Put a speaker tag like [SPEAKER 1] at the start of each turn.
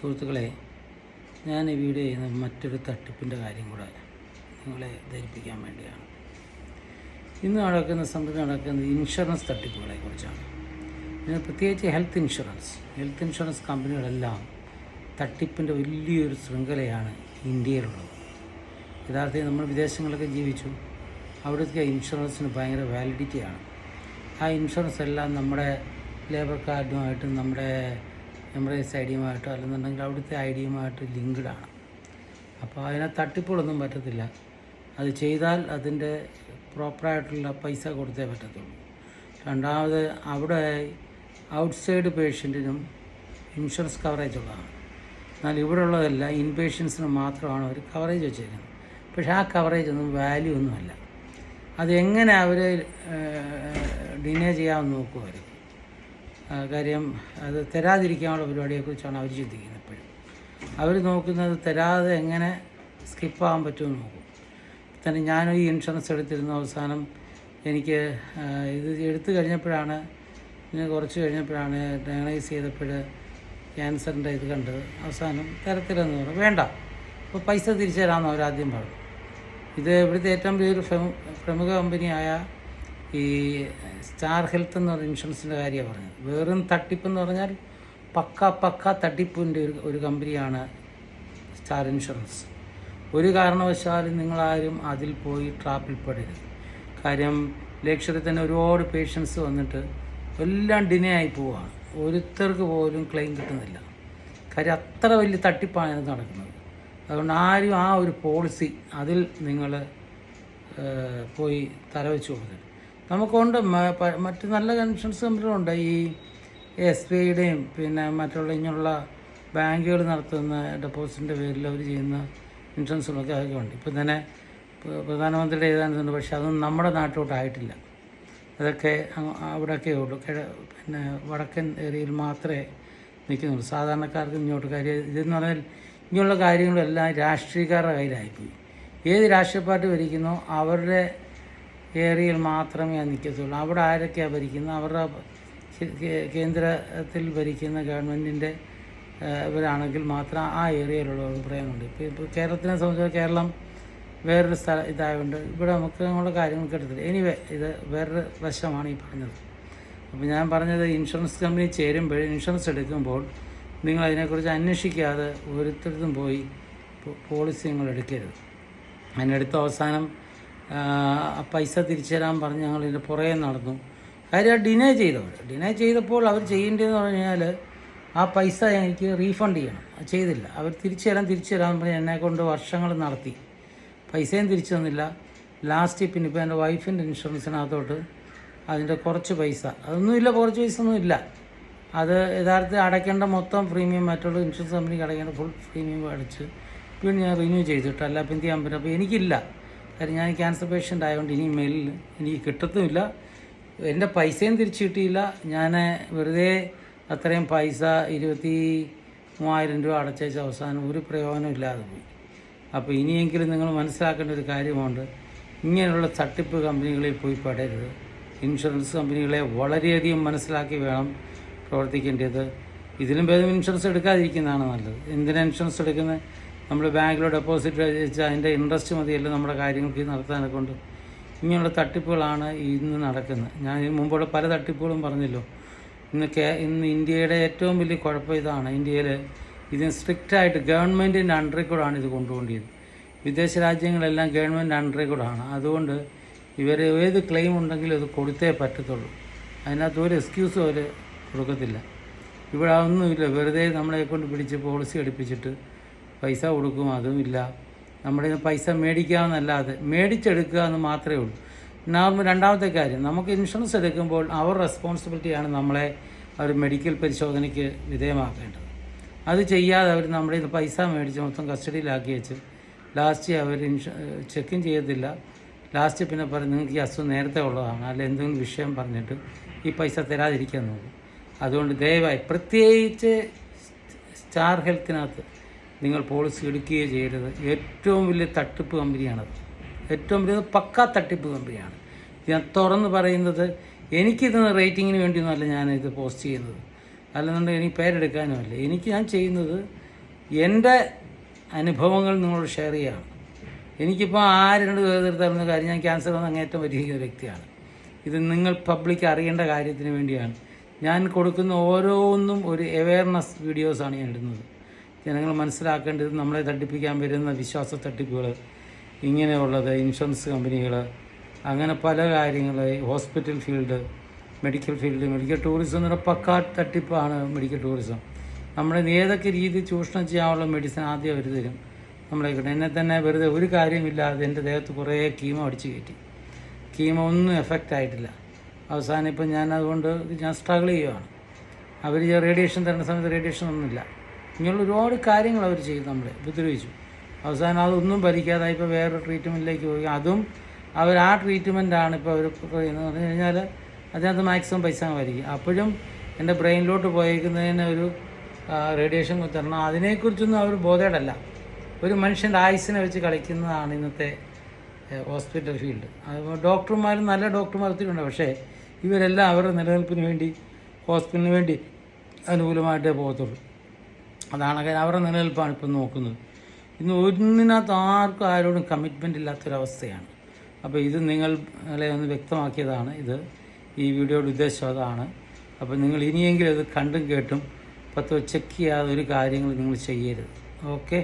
[SPEAKER 1] സുഹൃത്തുക്കളെ ഞാൻ ഈ വീഡിയോ ചെയ്യുന്നത് മറ്റൊരു തട്ടിപ്പിന്റെ കാര്യം കൂടെ നിങ്ങളെ ധരിപ്പിക്കാൻ വേണ്ടിയാണ്. ഇന്ന് നടക്കുന്ന സമയത്ത് നടക്കുന്ന ഇൻഷുറൻസ് തട്ടിപ്പുകളെ കുറിച്ചാണ്. പിന്നെ പ്രത്യേകിച്ച് ഹെൽത്ത് ഇൻഷുറൻസ്. ഹെൽത്ത് ഇൻഷുറൻസ് കമ്പനികളെല്ലാം തട്ടിപ്പിന്റെ വലിയൊരു ശൃംഖലയാണ് ഇന്ത്യയിലുള്ളത്. യഥാർത്ഥത്തിൽ നമ്മൾ വിദേശങ്ങളൊക്കെ ജീവിച്ചു. അവിടുത്തെ ഇൻഷുറൻസിന് ഭയങ്കര വാലിഡിറ്റിയാണ് ആ ഇൻഷുറൻസ് എല്ലാം നമ്മുടെ ലേബർ കാർഡുമായിട്ടും നമ്മുടെ എംപ്ലോയീസ് ഐ ഡിയുമായിട്ടോ അല്ലെന്നുണ്ടെങ്കിൽ അവിടുത്തെ ഐ ഡിയുമായിട്ട് ലിങ്ക്ഡാണ് അപ്പോൾ അതിനെ തട്ടിപ്പുകളൊന്നും പറ്റത്തില്ല. അത് ചെയ്താൽ അതിന്റെ പ്രോപ്പറായിട്ടുള്ള പൈസ കൊടുത്തേ പറ്റത്തുള്ളൂ. രണ്ടാമത് അവിടെ ഔട്ട്സൈഡ് പേഷ്യന്റിനും ഇൻഷുറൻസ് കവറേജ് ഉള്ളതാണ്. എന്നാൽ ഇവിടെ ഉള്ളതല്ല ഇൻപേഷ്യൻസിന് മാത്രമാണ് അവർ കവറേജ് വെച്ചിരിക്കുന്നത് പക്ഷേ ആ കവറേജ് ഒന്നും വാല്യൂ ഒന്നുമല്ല. അതെങ്ങനെ അവർ ഡിനേ ചെയ്യാമെന്ന് നോക്കും അവർ ആ, കാര്യം അത് തരാതിരിക്കാനുള്ള പരിപാടിയെക്കുറിച്ചാണ് അവർ ചിന്തിക്കുന്നത് എപ്പോഴും അവർ നോക്കുന്നത് തരാതെ എങ്ങനെ സ്കിപ്പാകാൻ പറ്റുമെന്ന് നോക്കും. തന്നെ ഞാനും ഈ ഇൻഷുറൻസ് എടുത്തിരുന്ന അവസാനം എനിക്ക് ഇത് എടുത്തു കഴിഞ്ഞപ്പോഴാണ് പിന്നെ കുറച്ച് കഴിഞ്ഞപ്പോഴാണ് ഡയഗ്നൈസ് ചെയ്തപ്പോൾ ക്യാൻസറിന്റെ ഇത് കണ്ടത്. അവസാനം തരത്തിലെന്ന് പറഞ്ഞു. വേണ്ട. അപ്പോൾ പൈസ തിരിച്ചു തരാമെന്ന് അവരാദ്യം പറഞ്ഞു. ഇത് ഇവിടുത്തെ ഏറ്റവും വലിയൊരു പ്രമുഖ കമ്പനിയായ ഈ സ്റ്റാർ ഹെൽത്ത് എന്ന് പറഞ്ഞ ഇൻഷുറൻസിന്റെ കാര്യമാണ് പറഞ്ഞത്. വെറും തട്ടിപ്പെന്ന് പറഞ്ഞാൽ പക്ക പക്ക തട്ടിപ്പിന്റെ ഒരു ഒരു കമ്പനിയാണ് സ്റ്റാർ ഇൻഷുറൻസ്. ഒരു കാരണവശാലും നിങ്ങളാരും അതിൽ പോയി ട്രാപ്പിൽ പെടരുത്. കാര്യം ലക്ഷ്യത്തിൽ തന്നെ ഒരുപാട് പേഷ്യൻസ് വന്നിട്ട് എല്ലാം ഡിനേ ആയി പോവുകയാണ് ഒരുത്തർക്ക് പോലും ക്ലെയിം കിട്ടുന്നില്ല. കാര്യം അത്ര വലിയ തട്ടിപ്പാണ് നടക്കുന്നത്. അതുകൊണ്ട് ആരും ആ ഒരു പോളിസി അതിൽ നിങ്ങൾ പോയി തലവെച്ച് കൊടുക്കരുത്. നമുക്കുണ്ട്. മറ്റ് നല്ല ഇൻഷുറൻസ് കമ്പനികളുണ്ട് ഈ എസ് ബി ഐയുടെയും പിന്നെ മറ്റുള്ള ഇങ്ങനെയുള്ള ബാങ്കുകൾ നടത്തുന്ന ഡെപ്പോസിറ്റിന്റെ പേരിൽ അവർ ചെയ്യുന്ന ഇൻഷുറൻസുകളൊക്കെ അതൊക്കെ ഉണ്ട് ഇപ്പം തന്നെ പ്ര- പ്രധാനമന്ത്രിയുടെ എഴുതാനുണ്ട് പക്ഷേ അതൊന്നും നമ്മുടെ നാട്ടിലോട്ടായിട്ടില്ല അതൊക്കെ അവിടെയൊക്കെ ഉള്ളൂ. പിന്നെ വടക്കൻ ഏരിയയിൽ മാത്രമേ നിൽക്കുന്നുള്ളൂ. സാധാരണക്കാർക്ക് ഇങ്ങോട്ട് കാര്യം ഇതെന്ന് പറഞ്ഞാൽ ഇങ്ങനെയുള്ള കാര്യങ്ങളെല്ലാം രാഷ്ട്രീയക്കാരുടെ കയ്യിലായിപ്പോയി. ഏത് രാഷ്ട്രീയ പാർട്ടി ഭരിക്കുന്നോ അവരുടെ ഏരിയയിൽ മാത്രമേ നിൽക്കത്തുള്ളൂ. അവിടെ ആരൊക്കെയാണ് ഭരിക്കുന്നത്? അവരുടെ കേന്ദ്രത്തിൽ ഭരിക്കുന്ന ഗവൺമെന്റിന്റെ ഇവരാണെങ്കിൽ മാത്രം ആ ഏരിയയിലുള്ളവർക്ക് അഭിപ്രായമുണ്ട്. ഇപ്പോൾ ഇപ്പോൾ കേരളത്തിനെ സംബന്ധിച്ച് കേരളം വേറൊരു സ്ഥല ഇതായതുകൊണ്ട് ഇവിടെ നമുക്ക് നമ്മുടെ കാര്യങ്ങൾ എടുത്തില്ല എനിവേ ഇത് വേറൊരു വശമാണ് ഈ പറഞ്ഞത്. അപ്പോൾ ഞാൻ പറഞ്ഞത് ഇൻഷുറൻസ് കമ്പനി ചേരുമ്പോൾ ഇൻഷുറൻസ് എടുക്കുമ്പോൾ നിങ്ങൾ അതിനെക്കുറിച്ച് അന്വേഷിക്കാതെ ഓരോരുത്തർക്കും പോയി പോളിസി നിങ്ങൾ എടുക്കരുത്. അതിനടുത്ത അവസാനം പൈസ തിരിച്ചു തരാൻ പറഞ്ഞ് ഞങ്ങൾ ഇതിന്റെ പുറകെ നടന്നു. കാര്യം ഡിനേ ചെയ്തവർ ഡിനേ ചെയ്തപ്പോൾ അവർ ചെയ്യേണ്ടതെന്ന് പറഞ്ഞു കഴിഞ്ഞാൽ ആ പൈസ എനിക്ക് റീഫണ്ട് ചെയ്യണം. ചെയ്തില്ല. അവർ തിരിച്ചു തരാൻ തിരിച്ചു തരാൻ പറഞ്ഞ് എന്നെ കൊണ്ട് വർഷങ്ങൾ നടത്തി. പൈസയും തിരിച്ചു തന്നില്ല. ലാസ്റ്റ് പിന്നെ ഇപ്പോൾ എന്റെ വൈഫിന്റെ ഇൻഷുറൻസിനകത്തോട്ട് അതിന്റെ കുറച്ച് പൈസ. അതൊന്നുമില്ല കുറച്ച് പൈസ ഒന്നും ഇല്ല. അത് യഥാർത്ഥത്തിൽ അടയ്ക്കേണ്ട മൊത്തം പ്രീമിയം മറ്റുള്ള ഇൻഷുറൻസ് കമ്പനിക്ക് അടയ്ക്കേണ്ട ഫുൾ പ്രീമിയം അടച്ച് പിന്നെ ഞാൻ റിന്യൂ ചെയ്തിട്ടല്ല എന്ത് ചെയ്യാൻ പറ്റും? അപ്പോൾ എനിക്കില്ല. കാര്യം ഞാൻ ക്യാൻസർ പേഷ്യന്റ് ആയതുകൊണ്ട് ഇനി മേലിൽ എനിക്ക് കിട്ടത്തുമില്ല. എന്റെ പൈസയും തിരിച്ചു കിട്ടിയില്ല. ഞാൻ വെറുതെ അത്രയും പൈസ ഇരുപത്തി മൂവായിരം രൂപ അടച്ചേച്ച അവസാനം ഒരു പ്രയോജനം ഇല്ലാതെ പോയി. അപ്പോൾ ഇനിയെങ്കിലും നിങ്ങൾ മനസ്സിലാക്കേണ്ട ഒരു കാര്യമുണ്ട്. ഇങ്ങനെയുള്ള തട്ടിപ്പ് കമ്പനികളിൽ പോയി പെടരുത്. ഇൻഷുറൻസ് കമ്പനികളെ വളരെയധികം മനസ്സിലാക്കി വേണം പ്രവർത്തിക്കേണ്ടത്. ഇതിലും ഭേദം ഇൻഷുറൻസ് എടുക്കാതിരിക്കുന്നതാണ് നല്ലത്. എന്തിനാണ് ഇൻഷുറൻസ് എടുക്കുന്നത്? നമ്മൾ ബാങ്കിലോ ഡെപ്പോസിറ്റ് വെച്ചാൽ അതിന്റെ ഇൻട്രസ്റ്റ് മതിയല്ലോ നമ്മുടെ കാര്യങ്ങൾക്ക് നടത്താനൊക്കെ കൊണ്ട്. ഇങ്ങനെയുള്ള തട്ടിപ്പുകളാണ് ഇന്ന് നടക്കുന്നത്. ഞാൻ ഇതിന് പല തട്ടിപ്പുകളും പറഞ്ഞല്ലോ. ഇന്ന് കേ ഇന്ന് ഇന്ത്യയുടെ ഏറ്റവും വലിയ കുഴപ്പം ഇതാണ്. ഇന്ത്യയിൽ ഇതിന് സ്ട്രിക്റ്റായിട്ട് ഗവൺമെന്റിന്റെ അണ്ടറിൽ കൂടാണ് ഇത് കൊണ്ടുപോകേണ്ടത് വിദേശ രാജ്യങ്ങളെല്ലാം ഗവൺമെന്റ് അണ്ടറിൽ കൂടാണ് അതുകൊണ്ട് ഇവർ ഏത് ക്ലെയിം ഉണ്ടെങ്കിലും അത് കൊടുത്തേ പറ്റത്തുള്ളൂ. അതിനകത്ത് ഒരു എക്സ്ക്യൂസും അവർ കൊടുക്കത്തില്ല. ഇവിടെ ഒന്നുമില്ല. വെറുതെ നമ്മളെ കൊണ്ട് പിടിച്ച് പോളിസി എടുപ്പിച്ചിട്ട് പൈസ കൊടുക്കും അതുമില്ല നമ്മുടെ പൈസ മേടിക്കാമെന്നല്ലാതെ മേടിച്ചെടുക്കുക എന്ന് മാത്രമേ ഉള്ളൂ. എന്നാകുമ്പോൾ രണ്ടാമത്തെ കാര്യം നമുക്ക് ഇൻഷുറൻസ് എടുക്കുമ്പോൾ അവർ റെസ്പോൺസിബിലിറ്റിയാണ് നമ്മളെ അവർ മെഡിക്കൽ പരിശോധനയ്ക്ക് വിധേയമാക്കേണ്ടത്. അത് ചെയ്യാതെ അവർ നമ്മുടെ പൈസ മേടിച്ച് മൊത്തം കസ്റ്റഡിയിലാക്കി വെച്ച് ലാസ്റ്റ് അവർ ഇൻഷു ചെക്കിൻ ചെയ്യത്തില്ല. ലാസ്റ്റ് പിന്നെ പറഞ്ഞ് നിങ്ങൾക്ക് ഈ അസുഖം നേരത്തെ ഉള്ളതാണ്. അല്ല എന്തെങ്കിലും വിഷയം പറഞ്ഞിട്ട് ഈ പൈസ തരാതിരിക്കാൻ നോക്കും. അതുകൊണ്ട് ദയവായി പ്രത്യേകിച്ച് സ്റ്റാർ ഹെൽത്തിനകത്ത് നിങ്ങൾ പോളിസി എടുക്കുകയോ ചെയ്യരുത്. ഏറ്റവും വലിയ തട്ടിപ്പ് കമ്പനിയാണത്. ഏറ്റവും വലിയ പക്കാ തട്ടിപ്പ് കമ്പനിയാണ്. ഞാൻ തുറന്ന് പറയുന്നത് എനിക്കിത് റേറ്റിങ്ങിന് വേണ്ടിയൊന്നുമല്ല ഞാനിത് പോസ്റ്റ് ചെയ്യുന്നത്. അല്ലെന്നുണ്ടെങ്കിൽ എനിക്ക് പേരെടുക്കാനുമല്ല. എനിക്ക് ഞാൻ ചെയ്യുന്നത് എന്റെ അനുഭവങ്ങൾ നിങ്ങളോട് ഷെയർ ചെയ്യുകയാണ് എനിക്കിപ്പോൾ ആരുടെ തരുന്ന കാര്യം ഞാൻ ക്യാൻസർ വന്ന് അങ്ങേറ്റം പരിഹരിക്കുന്ന വ്യക്തിയാണ്. ഇത് നിങ്ങൾ പബ്ലിക് അറിയേണ്ട കാര്യത്തിന് വേണ്ടിയാണ്. ഞാൻ കൊടുക്കുന്ന ഓരോന്നും ഒരു അവയർനെസ് വീഡിയോസാണ് ഞാൻ ഇടുന്നത്. ജനങ്ങൾ മനസ്സിലാക്കേണ്ടത് നമ്മളെ തട്ടിപ്പിക്കാൻ വരുന്ന വിശ്വാസ തട്ടിപ്പുകൾ ഇങ്ങനെയുള്ളത് ഇൻഷുറൻസ് കമ്പനികൾ അങ്ങനെ പല കാര്യങ്ങൾ hospital field medical field medical tourism എന്ന് പറഞ്ഞാൽ പക്കാ തട്ടിപ്പാണ് മെഡിക്കൽ ടൂറിസം. നമ്മളെ ഏതൊക്കെ രീതി ചൂഷണം ചെയ്യാനുള്ള മെഡിസിൻ ആദ്യം അവർ തരും. നമ്മളെ കിട്ടും എന്നെ തന്നെ വെറുതെ ഒരു കാര്യമില്ലാതെ എന്റെ ദേഹത്ത് കുറേ കീമോ അടിച്ചു കയറ്റി. കീമോ ഒന്നും എഫക്റ്റ് ആയിട്ടില്ല. അവസാനം ഇപ്പം ഞാൻ അതുകൊണ്ട് ഞാൻ സ്ട്രഗിൾ ചെയ്യുകയാണ് അവർ റേഡിയേഷൻ തരുന്ന സമയത്ത് റേഡിയേഷൻ ഒന്നുമില്ല. ഇങ്ങനെയുള്ള ഒരുപാട് കാര്യങ്ങൾ അവർ ചെയ്തു നമ്മളെ ഉപദ്രവിച്ചു. അവസാനം അതൊന്നും ഭരിക്കാതായി ഇപ്പോൾ വേറെ ട്രീറ്റ്മെന്റിലേക്ക് പോയി. അതും അവർ ആ ട്രീറ്റ്മെന്റാണ് ഇപ്പോൾ അവർ പറയുന്നത്. പറഞ്ഞു കഴിഞ്ഞാൽ അതിനകത്ത് മാക്സിമം പൈസ വരിക അപ്പോഴും എന്റെ ബ്രെയിനിലോട്ട് പോയേക്കുന്നതിന് ഒരു റേഡിയേഷൻ തരണം. അതിനെക്കുറിച്ചൊന്നും അവർ ബോധേടല്ല. ഒരു മനുഷ്യന്റെ ആയുസിനെ വെച്ച് കളിക്കുന്നതാണ് ഇന്നത്തെ ഹോസ്പിറ്റൽ ഫീൽഡ് ഡോക്ടർമാരും നല്ല ഡോക്ടർമാർ ഒത്തിരി ഉണ്ട്. പക്ഷേ ഇവരെല്ലാം അവരുടെ നിലനിൽപ്പിന് വേണ്ടി ഹോസ്പിറ്റലിന് വേണ്ടി അനുകൂലമായിട്ടേ പോകത്തുള്ളൂ. അതാണ് അവരുടെ നിലനിൽപ്പാണ് ഇപ്പം നോക്കുന്നത്. ഇന്ന് ഒന്നിനകത്ത് ആർക്കും ആരോടും കമ്മിറ്റ്മെന്റ് ഇല്ലാത്തൊരവസ്ഥയാണ്. അപ്പോൾ ഇത് നിങ്ങളെ ഒന്ന് വ്യക്തമാക്കിയതാണ് ഇത്. ഈ വീഡിയോയുടെ ഉദ്ദേശം അതാണ്. അപ്പോൾ നിങ്ങൾ ഇനിയെങ്കിലും ഇത് കണ്ടും കേട്ടും പത്ത് ചെക്ക് ചെയ്യാതെ ഒരു കാര്യങ്ങൾ നിങ്ങൾ ചെയ്യരുത്. ഓക്കെ